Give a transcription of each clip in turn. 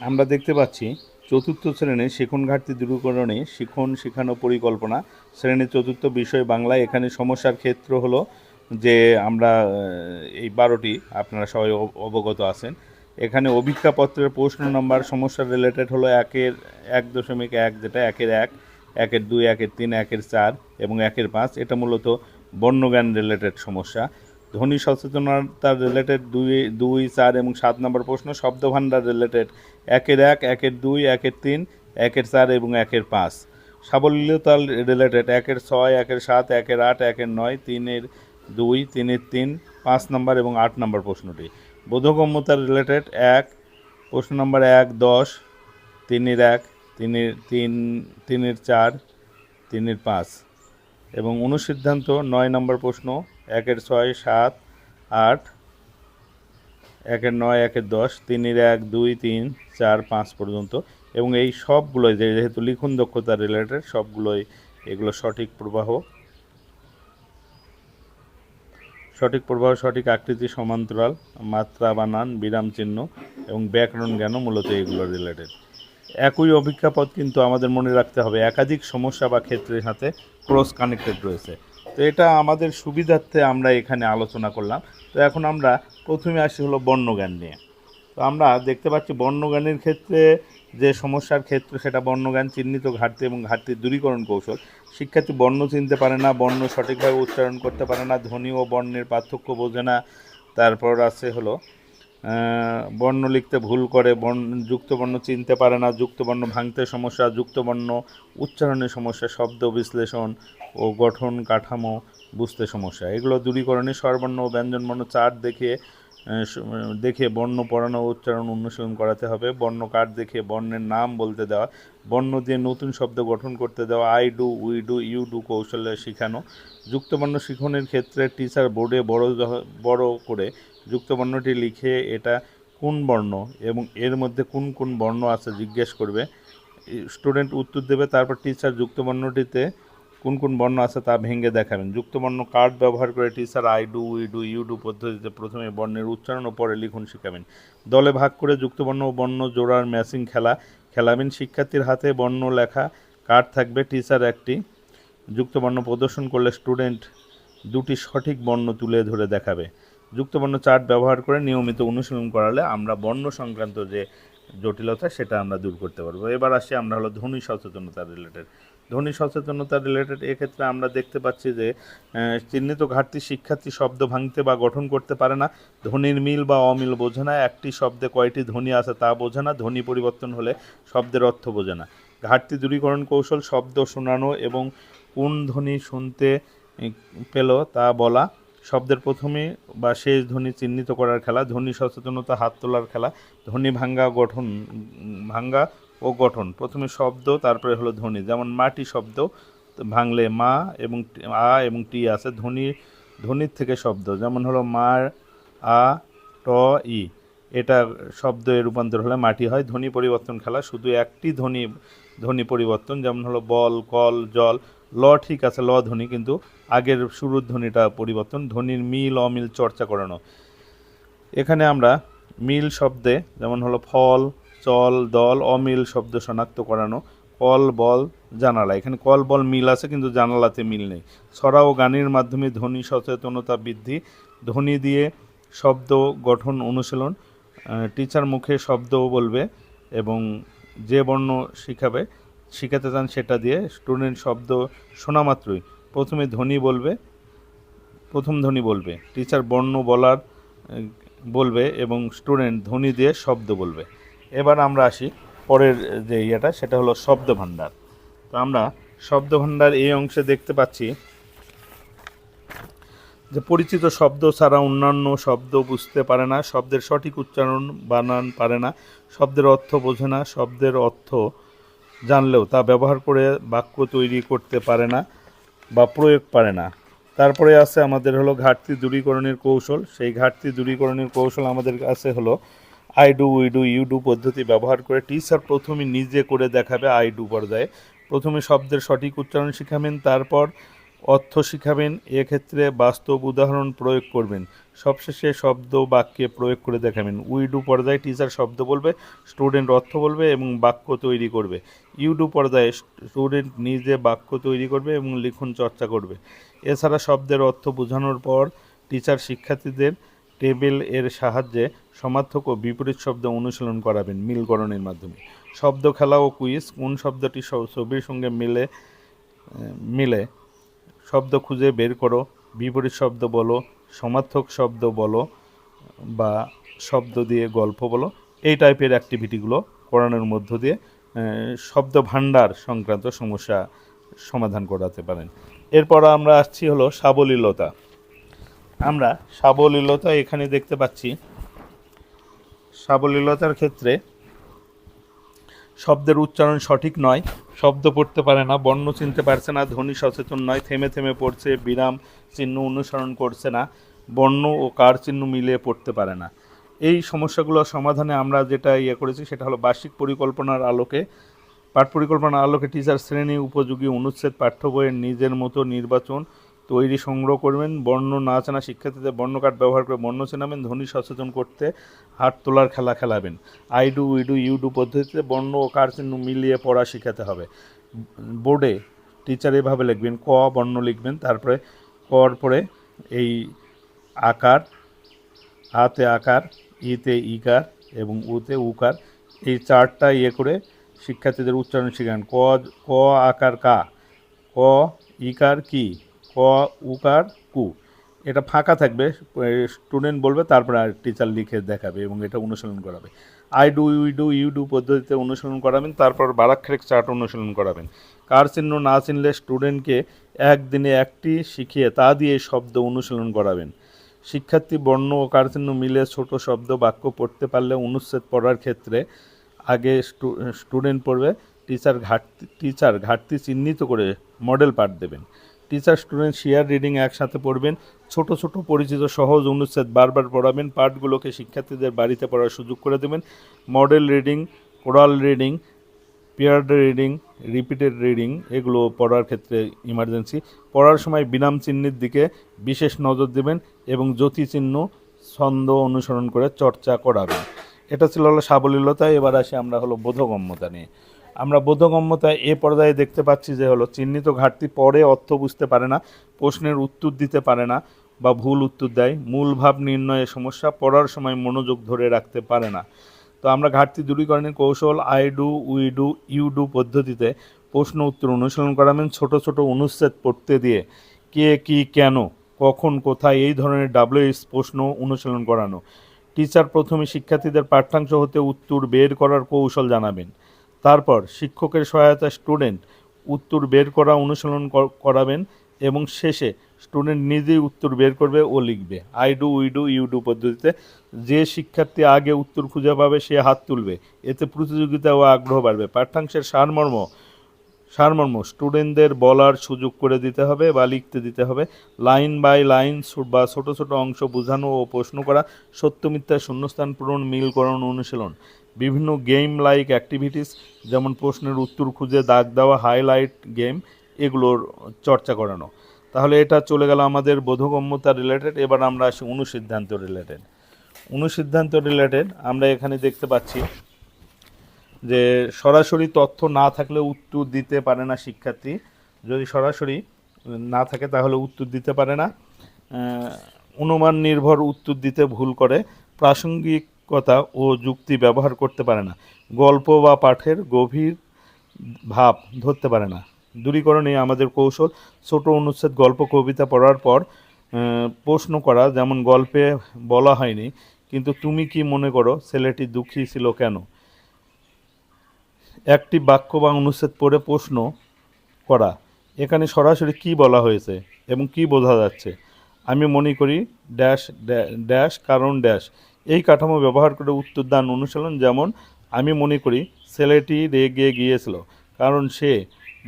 আমরা দেখতে পাচ্ছি চতুর্থ শ্রেণি শিখন ঘাটতি দূরীকরণে শিখন শেখানো পরিকল্পনা। শ্রেণির চতুর্থ বিষয় বাংলায়। এখানে সমস্যার ক্ষেত্র হলো যে আমরা এই বারোটি, আপনারা সবাই অব- অবগত আছেন। এখানে অভিজ্ঞাপত্রের প্রশ্ন নাম্বার সমস্যার রিলেটেড হলো একের এক দশমিক এক, যেটা একের এক, একের দুই, একের তিন, একের চার এবং একের পাঁচ। এটা মূলত বর্ণজ্ঞান রিলেটেড সমস্যা। ধ্বনি সচেতনতার রিলেটেড দুই দুই, চার এবং সাত নম্বর প্রশ্ন, শব্দভাণ্ডার রিলেটেড একের এক, একের দুই, একের তিন, একের চার এবং একের পাঁচ। সাবলীলতা রিলেটেড একের ছয়, একের সাত, একের আট, একের নয়, তিনের দুই, তিনের তিন, পাঁচ নম্বর এবং আট নম্বর প্রশ্নটি। বোধগম্যতার রিলেটেড এক, প্রশ্ন নম্বর এক, দশ, তিনের এক, তিনের তিন, তিনের চার, তিনের পাঁচ এবং অনুসিদ্ধান্ত নয় নম্বর প্রশ্ন একের ছয়, সাত, আট, একের নয়, একের দশ, তিনের এক, দুই, তিন, চার, পাঁচ পর্যন্ত। এবং এই সবগুলোই যেহেতু লিখন দক্ষতা রিলেটেড সবগুলোই এগুলো সঠিক প্রবাহ সঠিক প্রবাহ, সঠিক আকৃতি, সমান্তরাল, মাত্রা, বানান, বিরাম চিহ্ন এবং ব্যাকরণ জ্ঞানও মূলত এগুলো রিলেটেড একই অভিজ্ঞাপদ কিন্তু আমাদের মনে রাখতে হবে। একাধিক সমস্যা বা ক্ষেত্রের সাথে ক্রস কানেক্টেড রয়েছে। তো এটা আমাদের সুবিধার্থে আমরা এখানে আলোচনা করলাম। তো এখন আমরা প্রথমে আসি হলো বর্ণজ্ঞান নিয়ে। তো আমরা দেখতে পাচ্ছি বর্ণজ্ঞানের ক্ষেত্রে যে সমস্যার ক্ষেত্র, সেটা বর্ণজ্ঞান, চিহ্নিত ঘাটতি এবং ঘাটতির দূরীকরণ কৌশল। শিক্ষার্থী বর্ণ চিনতে পারে না, বর্ণ সঠিকভাবে উচ্চারণ করতে পারে না, ধ্বনি ও বর্ণের পার্থক্য বোঝে না। তারপর আছে হলো বর্ণ লিখতে ভুল করে বর্ণ যুক্তবর্ণ চিনতে পারে না যুক্তবর্ণ ভাঙতে সমস্যা যুক্তবর্ণ উচ্চারণের সমস্যা শব্দ বিশ্লেষণ ও গঠন কাঠামো বুঝতে সমস্যা। এগুলো দূরীকরণে স্বরবর্ণ ও ব্যঞ্জনবর্ণ চার্ট দেখে আহ, স- দেখে বর্ণ পড়ানো, উচ্চারণ অনুশীলন করাতে হবে। বর্ণ কার্ড দেখে বর্ণের নাম বলতে দেওয়া। বর্ণ দিয়ে নতুন শব্দ গঠন করতে দেওয়া। I do, we do, you do কৌশলে শেখানো। যুক্তবর্ণ শিখনের ক্ষেত্রে টিচার বোর্ডে বড় বড় করে যুক্তবর্ণটি লিখে এটা কোন বর্ণ এবং এর মধ্যে কোন কোন বর্ণ আছে জিজ্ঞেস করবে। স্টুডেন্ট উত্তর দেবে, তারপর টিচার যুক্তবর্ণটিতে কোন কোন বর্ণ আছে তা ভেঙে দেখাবেন। যুক্তবর্ণ কার্ড ব্যবহার করে teacher I do, we do, you do পদ্ধতিতে প্রথমে বর্ণের উচ্চারণ ও পরে লিখন শেখাবেন। দলে ভাগ করে যুক্তবর্ণ ও বর্ণ জোড়ার ম্যাচিং খেলা খেলাবেন। শিক্ষার্থীর হাতে বর্ণ লেখা কার্ড থাকবে টিচার একটি। যুক্তবর্ণ প্রদর্শন করলে স্টুডেন্ট দুটি সঠিক বর্ণ তুলে ধরে দেখাবে। যুক্তবর্ণ চার্ট ব্যবহার করে নিয়মিত অনুশীলন করালে আমরা বর্ণ সংক্রান্ত যে জটিলতা সেটা আমরা দূর করতে পারব। এবার আসি আমরা হলো ধ্বনি সচেতনতা রিলেটেড ধ্বনি সচেতনতা রিলেটেড এক্ষেত্রে আমরা দেখতে পাচ্ছি যে চিহ্নিত ঘাটতি শিক্ষার্থী শব্দ ভাঙতে বা গঠন করতে পারে না। ধ্বনির মিল বা অমিল বোঝে না। একটি শব্দে কয়টি ধ্বনি আছে তা বোঝে না। ধ্বনি পরিবর্তন হলে শব্দের অর্থ বোঝে না। ঘাটতি দূরীকরণ কৌশল, শব্দ শোনানো এবং কোন ধ্বনি শুনতে পেল তা বলা। শব্দের প্রথমে বা শেষ ধ্বনি চিহ্নিত করার খেলা। ধ্বনি সচেতনতা হাত তোলার খেলা। ধ্বনি ভাঙ্গা গঠন, ভাঙ্গা ও গঠন। প্রথমে শব্দ, তারপরে হলো ধ্বনি। যেমন মাটি শব্দ, ভাঙলে মা এবং আ এবং টি আছে ধ্বনি, ধ্বনির থেকে শব্দ। যেমন হলো মার, আ, ট, ই। এটা শব্দে রূপান্তর হলে মাটি হয়। ধ্বনি পরিবর্তন খেলা, শুধু একটি ধ্বনি ধ্বনি পরিবর্তন। যেমন হলো বল, কল, জল। ল ঠিক আছে, ল ধ্বনি, কিন্তু আগের শুরুর ধ্বনিটা পরিবর্তন। ধ্বনির মিল, অমিল, চর্চা করানো। এখানে আমরা মিল শব্দে, যেমন হলো ফল চল, দল, অমিল শব্দ শনাক্ত করানো, কল, বল, জানালা। এখানে কল, বল, মিল আছে, কিন্তু জানালাতে মিল নেই। ছড়া ও গানের মাধ্যমে ধ্বনি, সচেতনতা বৃদ্ধি, ধ্বনি দিয়ে শব্দ গঠন, অনুশীলন টিচার মুখে শব্দও বলবে এবং যে বর্ণ শিখাবে, শিখাতে চান সেটা দিয়ে স্টুডেন্ট শব্দ শোনা মাত্রই। প্রথমে ধ্বনি বলবে, প্রথম ধ্বনি বলবে। টিচার বর্ণ বলার বলবে এবং স্টুডেন্ট ধ্বনি দিয়ে শব্দ বলবে। এবার আমরা আসি পরের যে ইয়েটা, সেটা হলো শব্দ ভাণ্ডার তো আমরা শব্দ ভাণ্ডার এই অংশে দেখতে পাচ্ছি যে পরিচিত শব্দ ছাড়া অন্যান্য শব্দ বুঝতে পারে না, শব্দের সঠিক উচ্চারণ বানান পারে না, শব্দের অর্থ বোঝে না, শব্দের অর্থ জানলেও তা ব্যবহার করে বাক্য তৈরি করতে পারে না বা প্রয়োগ পারে না। তারপরে আছে আমাদের হলো ঘাটতি দূরীকরণের কৌশল, সেই ঘাটতি দূরীকরণের কৌশল আমাদের কাছে হলো I do we do you do পদ্ধতি ব্যবহার করে টিচার প্রথমে নিজে করে দেখাবে আই ডু পর্যায়ে। প্রথমে শব্দের সঠিক উচ্চারণ শিখাবেন, তারপর অর্থ শিখাবেন, এক্ষেত্রে বাস্তব উদাহরণ প্রয়োগ করবেন। সবশেষে শব্দ বাক্যে প্রয়োগ করে দেখাবেন। উইডু পর্যায়ে টিচার শব্দ বলবে স্টুডেন্ট অর্থ বলবে এবং বাক্য তৈরি করবে। ইউডু পর্যায়ে স্টুডেন্ট নিজে বাক্য তৈরি করবে এবং লিখন চর্চা করবে। এছাড়া শব্দের অর্থ বোঝানোর পর টিচার শিক্ষার্থীদের টেবিলের সাহায্যে সমার্থক ও বিপরীত শব্দ অনুশীলন করাবেন মিলকরণের মাধ্যমে। শব্দ খেলা ও কুইজ, কোন শব্দটি ছবির সঙ্গে মিলে মিলে? শব্দ খুঁজে বের করো, বিপরীত শব্দ বলো, সমার্থক শব্দ বলো, বা শব্দ দিয়ে গল্প বলো। এই টাইপের অ্যাক্টিভিটিগুলো করানোর মধ্য দিয়ে শব্দ ভাণ্ডার সংক্রান্ত সমস্যা সমাধান করাতে পারেন। এরপর আমরা আসছি হলো সাবলীলতা। আমরা সাবলীলতা এখানে দেখতে পাচ্ছি। সাবলীলতার ক্ষেত্রে শব্দের উচ্চারণ সঠিক নয়, শব্দ পড়তে পারে না, বর্ণ চিনতে পারছে না, ধ্বনি সচেতন নয়, থেমে থেমে পড়ছে, বিরাম চিহ্ন অনুসরণ করছে না, বর্ণ ও কার চিহ্ন মিলিয়ে পড়তে পারে না। এই সমস্যাগুলো সমাধানে আমরা যেটা ইয়ে করেছি সেটা হলো বার্ষিক পরিকল্পনার আলোকে পাঠ পরিকল্পনার আলোকে টিচার শ্রেণি উপযোগী অনুচ্ছেদ পাঠ্য বইয়ের নিজের মতো নির্বাচন তৈরি সংগ্রহ করবেন, বর্ণ না চেনা শিক্ষার্থীদের বর্ণ কার্ড ব্যবহার করে বর্ণ চেনাবেন, ধ্বনি সচেতন করতে হাত তোলার খেলা খেলাবেন। I do, we do, you do পদ্ধতিতে বর্ণ ও কার চিহ্ন মিলিয়ে পড়া শেখাতে হবে। বোর্ডে টিচার এভাবে লিখবেন, ক বর্ণ লিখবেন, তারপরে কর পরে এই আকার, আতে আকার, ইতে ইকার এবং উতে উকার এই চারটা ইয়ে করে শিক্ষার্থীদের উচ্চারণ শেখান। ক ক আকার কা, ক, ইকার কি? ক উকার কু। এটা ফাঁকা থাকবে স্টুডেন্ট বলবে, তারপরে টিচার লিখে দেখাবে এবং এটা অনুশীলন করাবে। I do you do you do পদ্ধতিতে অনুশীলন করাবেন, তারপর বারাক্ষরেক চার্ট অনুশীলন করাবেন। কার চিহ্ন না চিনলে স্টুডেন্টকে একদিনে একটি শিখিয়ে তা দিয়ে শব্দ অনুশীলন করাবেন। শিক্ষার্থী বর্ণ ও কারচিহ্ন মিলে ছোট শব্দ বাক্য পড়তে পারলে অনুচ্ছেদ পড়ার ক্ষেত্রে আগে স্টু- স্টুডেন্ট পড়বে, টিচার ঘাটতি টিচার ঘাটতি চিহ্নিত করে মডেল পাঠ দেবেন। টিচার স্টুডেন্ট শেয়ার রিডিং একসাথে পড়বেন। ছোট ছোট পরিচিত সহজ অনুচ্ছেদ বারবার পড়াবেন। পাঠগুলোকে শিক্ষার্থীদের বাড়িতে পড়ার সুযোগ করে দেবেন। Model reading choral reading paired reading repeated reading এগুলো পড়ার ক্ষেত্রে ইমার্জেন্সি পড়ার সময় বিনাম চিহ্নের দিকে বিশেষ নজর দেবেন এবং জ্যোতি চিহ্ন, ছন্দ অনুসরণ করে চর্চা করাবেন। এটা ছিল হলো সাবলীলতা। এবার আসি আমরা হলো বোধগম্যতা নিয়ে। আমরা বোধগম্যতা এ পর্যায়ে দেখতে পাচ্ছি যে হলো, চিহ্নিত ঘাটতি পরে অর্থ বুঝতে পারে না, প্রশ্নের উত্তর দিতে পারে না বা ভুল উত্তর দেয়, মূল ভাব নির্ণয়ে সমস্যা পড়ার সময় মনোযোগ ধরে রাখতে পারে না। তো আমরা ঘাটতি দূরীকরণের কৌশল I do, we do, you do পদ্ধতিতে প্রশ্ন উত্তর অনুশীলন করাবেন, ছোট ছোট অনুচ্ছেদ পড়তে দিয়ে কে, কি, কেন, কখন, কোথায় এই ধরনের ডাব্লিউএস প্রশ্ন অনুশীলন করানো। টিচার প্রথমে শিক্ষার্থীদের পাঠ্যাংশ হতে উত্তর বের করার কৌশল জানাবেন। তারপর শিক্ষকের সহায়তা স্টুডেন্ট উত্তর বের করা অনুশীলন কর- করাবেন এবং শেষে স্টুডেন্ট নিজেই উত্তর বের করবে ও লিখবে। I do we do you do পদ্ধতিতে যে শিক্ষার্থী আগে উত্তর খুঁজে পাবে, সে হাত তুলবে। এতে প্রতিযোগিতা ও আগ্রহ বাড়বে। পাঠ্যাংশের সারমর্ম সারমর্ম, স্টুডেন্টদের বলার সুযোগ করে দিতে হবে বা লিখতে দিতে হবে। লাইন বাই লাইন বা ছোট ছোট অংশ বোঝানো ও প্রশ্ন করা, সত্য মিথ্যা শূন্যস্থান পূরণ মিলকরণ অনুশীলন। বিভিন্ন গেম লাইক অ্যাক্টিভিটিস যেমন প্রশ্নের উত্তর খুঁজে দাগ দেওয়া হাইলাইট গেম এগুলোর চর্চা করানো। তাহলে এটা চলে গেল আমাদের বোধগম্যতা রিলেটেড এবার আমরা আসি অনুসিদ্ধান্ত রিলেটেড অনুসিদ্ধান্ত রিলেটেড আমরা এখানে দেখতে পাচ্ছি যে সরাসরি তথ্য না থাকলে উত্তর দিতে পারে না শিক্ষার্থী। যদি সরাসরি না থাকে, তাহলে উত্তর দিতে পারে না। অনুমান নির্ভর উত্তর দিতে ভুল করে। প্রাসঙ্গিকতা ও যুক্তি ব্যবহার করতে পারে না। গল্প বা পাঠের গভীর ভাব ধরতে পারে না। দূরীকরণে আমাদের কৌশল, ছোট অনুচ্ছেদ, গল্প, কবিতা পড়ার পর প্রশ্ন করা যেমন গল্পে বলা হয়নি, কিন্তু তুমি কি মনে করো ছেলেটি দুঃখী ছিল কেন? একটি বাক্য বা অনুচ্ছেদ পড়ে প্রশ্ন করা, এখানে সরাসরি কি বলা হয়েছে এবং কি বোঝা যাচ্ছে? আমি মনে করি, ড্যাশ, ড্যা- ড্যাশ কারণ ড্যাশ। এই কাঠামো ব্যবহার করে উত্তর দান অনুশীলন যেমন আমি মনে করি ছেলেটি রেগে গিয়েছিল, কারণ সে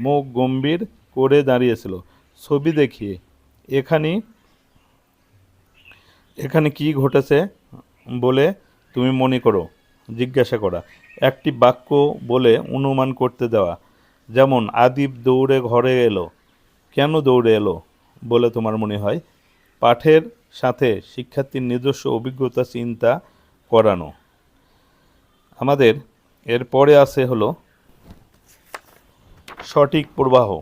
মুখ গম্ভীর করে দাঁড়িয়েছিল। ছবি দেখিয়ে, এখানে এখানে কি ঘটেছে বলে তুমি মনে করো? জিজ্ঞাসা করা। একটি বাক্য বলে অনুমান করতে দেওয়া। যেমন, আদিব দৌড়ে ঘরে এলো। কেন দৌড়ে এলো? বলে তোমার মনে হয়? পাঠের সাথে শিক্ষার্থীর নিজস্ব অভিজ্ঞতা, চিন্তা করানো। আমাদের এরপরে আছে হলো সঠিক প্রবাহ।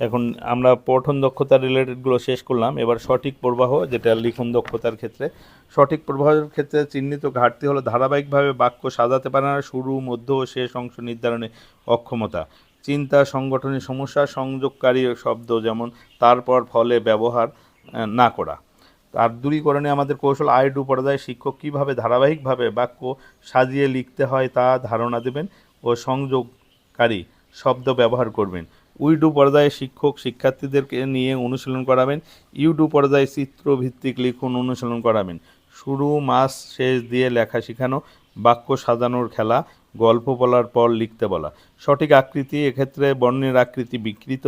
এখন আমরা পঠন দক্ষতা রিলেটেডগুলো শেষ করলাম। এবার সঠিক প্রবাহ, যেটা লিখন দক্ষতার ক্ষেত্রে। সঠিক প্রবাহের ক্ষেত্রে চিহ্নিত ঘাটতি হলো ধারাবাহিকভাবে বাক্য সাজাতে পারে না। শুরু, মধ্য ও শেষ অংশ নির্ধারণে অক্ষমতা। চিন্তা, সংগঠনের সমস্যা, সংযোগকারী শব্দ যেমন তারপর, ফলে ব্যবহার না করা। তার দূরীকরণে আমাদের কৌশল আইডু পর্যায়ে শিক্ষক কীভাবে ধারাবাহিকভাবে বাক্য সাজিয়ে লিখতে হয় তা ধারণা দেবেন ও সংযোগকারী শব্দ ব্যবহার করবেন। উইডু পর্যায়ে শিক্ষক শিক্ষার্থীদেরকে নিয়ে অনুশীলন করাবেন। ইউডু পর্যায়ে চিত্রভিত্তিক লিখন অনুশীলন করাবেন। শুরু, মাস, শেষ দিয়ে লেখা শেখানো, বাক্য সাজানোর খেলা, গল্প বলার পর লিখতে বলা। সঠিক আকৃতি, এক্ষেত্রে বর্ণের আকৃতি বিকৃত,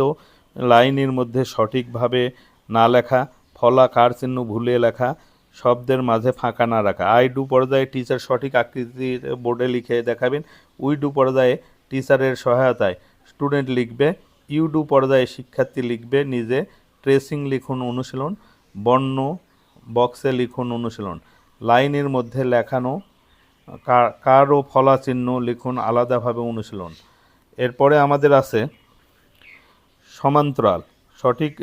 লাইনের মধ্যে সঠিকভাবে না লেখা ফলা, কার চিহ্ন ভুলে লেখা, শব্দের মাঝে ফাঁকা না রাখা। আই ডু পর্যায়ে টিচার সঠিক আকৃতির বোর্ডে লিখে দেখাবেন। উই ডু পর্যায়ে টিচারের সহায়তায় স্টুডেন্ট লিখবে। ইউ ডু পর্যায়ে শিক্ষার্থী লিখবে নিজে। ট্রেসিং লিখুন অনুশীলন। বর্ণ বক্সে লিখুন অনুশীলন। লাইনের মধ্যে লেখানো কার- ও ফলা চিহ্ন লিখুন আলাদাভাবে অনুশীলন। এরপরে আমাদের আছে সমান্তরাল। সঠিক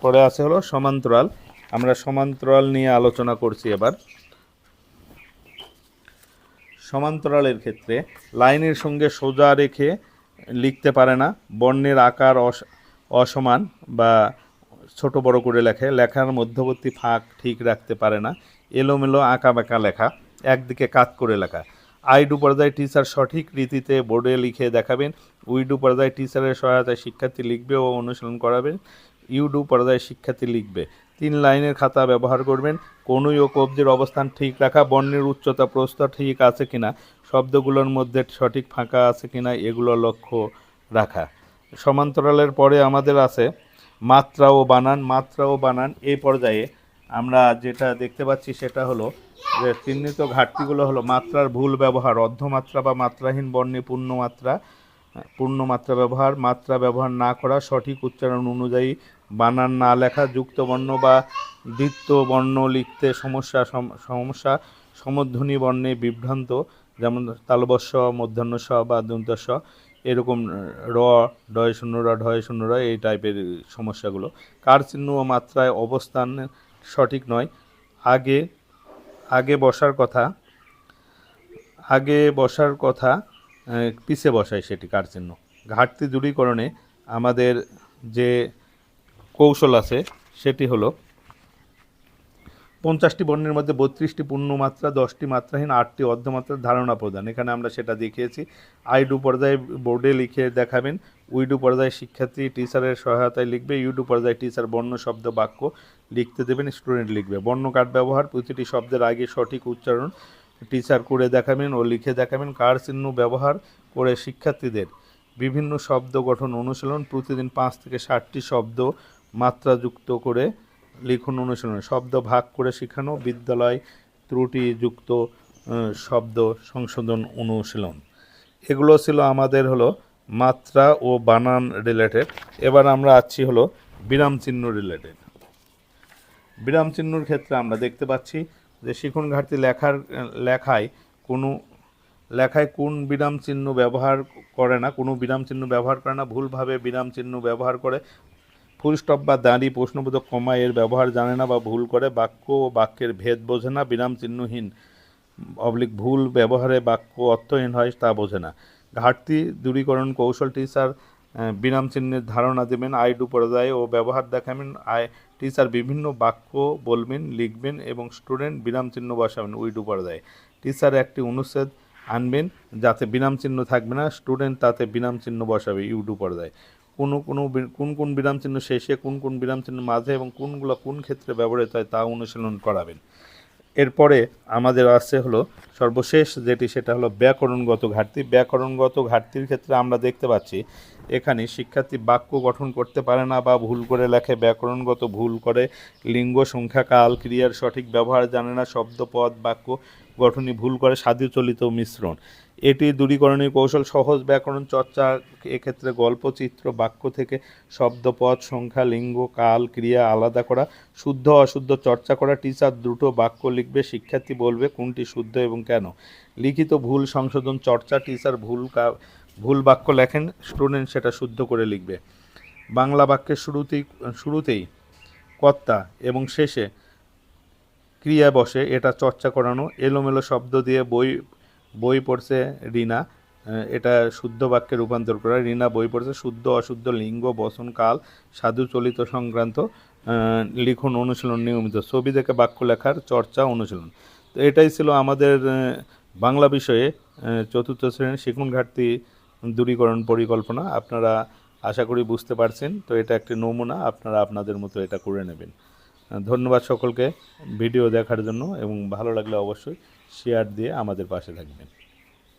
পরে আছে হলো সমান্তরাল। আমরা সমান্তরাল নিয়ে আলোচনা করছি এবার। সমান্তরালের ক্ষেত্রে লাইনের সঙ্গে সোজা রেখে লিখতে পারে না, বর্ণের আকার অস- অসমান বা ছোট বড় করে লেখে, লেখার মধ্যবর্তী ফাঁক ঠিক রাখতে পারে না, এলোমেলো আঁকা বাঁকা লেখা, একদিকে কাত করে লেখা। আইডু পর্যায়ে টিচার সঠিক রীতিতে বোর্ডে লিখে দেখাবেন, উইডু পর্যায়ে টিচারের সহায়তায় শিক্ষার্থী লিখবে ও অনুশীলন করাবেন ইউডু পর্যায়ে শিক্ষার্থী লিখবে। তিন লাইনের খাতা ব্যবহার করবেন। কনুই ও কবজির অবস্থান ঠিক রাখা, বর্ণের উচ্চতা প্রস্তর ঠিক আছে কিনা, শব্দগুলোর মধ্যে সঠিক ফাঁকা আছে কিনা, এগুলো লক্ষ্য রাখা। সমান্তরালের পরে আমাদের আছে মাত্রা ও বানান। মাত্রা ও বানান এই পর্যায়ে আমরা যেটা দেখতে পাচ্ছি সেটা হলো যে চিহ্নিত ঘাটতিগুলো হলো মাত্রার ভুল ব্যবহার, অর্ধমাত্রা বা মাত্রাহীন বর্ণে পূর্ণমাত্রা পূর্ণমাত্রা ব্যবহার, মাত্রা ব্যবহার না করা, সঠিক উচ্চারণ অনুযায়ী বানান না লেখা, যুক্ত বর্ণ বা দ্বিত্ব বর্ণ লিখতে সমস্যা, সম- সমস্যা, সমধ্বনি বর্ণে বিভ্রান্ত, যেমন তালবস্য মধ্যাহ্ন স বা দন্তস্ব এরকম র ডয় শূন্য র ঢয় শূন্য র, এই টাইপের সমস্যাগুলো। কার চিহ্ন ও মাত্রায় অবস্থান সঠিক নয়। আগে আগে বসার কথা, আগে বসার কথা আহ, পিছে বসায় সেটি কার চিহ্ন? ঘাটতি দূরীকরণে আমাদের যে কৌশল আছে সেটি হলো পঞ্চাশটি বর্ণের মধ্যে বত্রিশটি পূর্ণমাত্রা দশটি মাত্রাহীন আটটি অর্ধমাত্রার ধারণা প্রদান। এখানে আমরা সেটা দেখিয়েছি। আইডু পর্যায়ে বোর্ডে লিখে দেখাবেন উইডু পর্যায়ে শিক্ষার্থী টিচারের সহায়তায় লিখবে ইউডু পর্যায়ে টিচার বর্ণ শব্দ বাক্য লিখতে দেবেন স্টুডেন্ট লিখবে। বর্ণ কার্ড ব্যবহার প্রতিটি শব্দের আগে সঠিক উচ্চারণ টিচার করে দেখাবেন ও লিখে দেখাবেন কার চিহ্ন ব্যবহার করে শিক্ষার্থীদের বিভিন্ন শব্দ গঠন অনুশীলন, প্রতিদিন পাঁচ থেকে ষাটটি শব্দ মাত্রাযুক্ত করে লিখন অনুশীলন। শব্দ ভাগ করে শেখানো, বিদ্যালয় ত্রুটিযুক্ত শব্দ সংশোধন অনুশীলন। এগুলো ছিল আমাদের হলো মাত্রা ও বানান রিলেটেড এবার আমরা আছি হলো বিরাম চিহ্ন রিলেটেড বিরাম চিহ্নর ক্ষেত্রে আমরা দেখতে পাচ্ছি যে শিখন ঘাটতি লেখার লেখায় কোনো লেখায় কোন বিরাম চিহ্ন ব্যবহার করে না কোনো বিরাম চিহ্ন ব্যবহার করে না ভুলভাবে বিরাম চিহ্ন ব্যবহার করে। ফুল স্টপ বা দাঁড়ি প্রশ্নবোধক কমা এর ব্যবহার জানে না বা ভুল করে বাক্য ও বাক্যের ভেদ বোঝে না বিরাম চিহ্নহীন অবলিক ভুল ব্যবহারে বাক্য অর্থহীন হয় তা বোঝে না। ঘাটতি দূরীকরণ কৌশল টিচার আহ, বিরাম চিহ্নের ধারণা দেবেন আইডু পর্যায়ে ও ব্যবহার দেখাবেন আই টিচার বিভিন্ন বাক্য বলবেন, লিখবেন এবং স্টুডেন্ট বিরাম চিহ্ন বসাবেন, উইডু দেয় টিচার একটি অনুচ্ছেদ আনবেন যাতে বিরাম চিহ্ন থাকবে না, স্টুডেন্ট তাতে বিরাম চিহ্ন বসাবে, ইউডু দেয় কোনো কোনো কোন কোন বিরাম চিহ্ন শেষে, কোন কোন বিরাম চিহ্ন মাঝে এবং কোনগুলো কোন ক্ষেত্রে ব্যবহৃত হয় তা অনুশীলন করাবেন। এরপরে আমাদের আছে হলো সর্বশেষ যেটি, সেটা হলো ব্যাকরণগত ঘাটতি। ব্যাকরণগত ঘাটতির ক্ষেত্রে আমরা দেখতে পাচ্ছি, এখানে শিক্ষার্থী বাক্য গঠন করতে পারে না বা ভুল করে লেখে, ব্যাকরণগত ভুল করে, লিঙ্গ, সংখ্যা, কাল, ক্রিয়ার সঠিক ব্যবহার জানে না, শব্দ, পদ, বাক্য গঠনই ভুল করে সাধুচলিত মিশ্রণ। এটি দূরীকরণের কৌশল, সহজ ব্যাকরণ, চর্চা, এক্ষেত্রে গল্প, চিত্র, বাক্য থেকে শব্দ পদ সংখ্যা, লিঙ্গ, কাল, ক্রিয়া আলাদা করা, শুদ্ধ, অশুদ্ধ চর্চা করা, টিচার দ্রুত বাক্য লিখবে, শিক্ষার্থী বলবে কোনটি শুদ্ধ এবং কেন। লিখিত ভুল সংশোধন চর্চা, টিচার ভুল ভুল বাক্য লেখেন, স্টুডেন্ট সেটা শুদ্ধ করে লিখবে। বাংলা বাক্যের শুরুতেই শুরুতেই কর্তা এবং শেষে ক্রিয়া বসে, এটা চর্চা করানো, এলোমেলো শব্দ দিয়ে বই বই পড়ছে রিনা এটা শুদ্ধ বাক্যে রূপান্তর করা। রিনা বই পড়ছে, শুদ্ধ, অশুদ্ধ, লিঙ্গ বসন কাল, সাধু, চলিত, সংক্রান্ত লিখন, অনুশীলন, নিয়মিত। ছবি দেখে বাক্য লেখার চর্চা, অনুশীলন। তো এটাই ছিল আমাদের বাংলা বিষয়ে চতুর্থ শ্রেণির শিক্ষণ ঘাটতি দূরীকরণ পরিকল্পনা। আপনারা আশা করি বুঝতে পারছেন। তো এটা একটি নমুনা, আপনারা আপনাদের মতো এটা করে নেবেন। ধন্যবাদ সকলকে ভিডিও দেখার জন্য এবং ভালো লাগলে অবশ্যই শেয়ার দিয়ে আমাদের পাশে থাকবেন।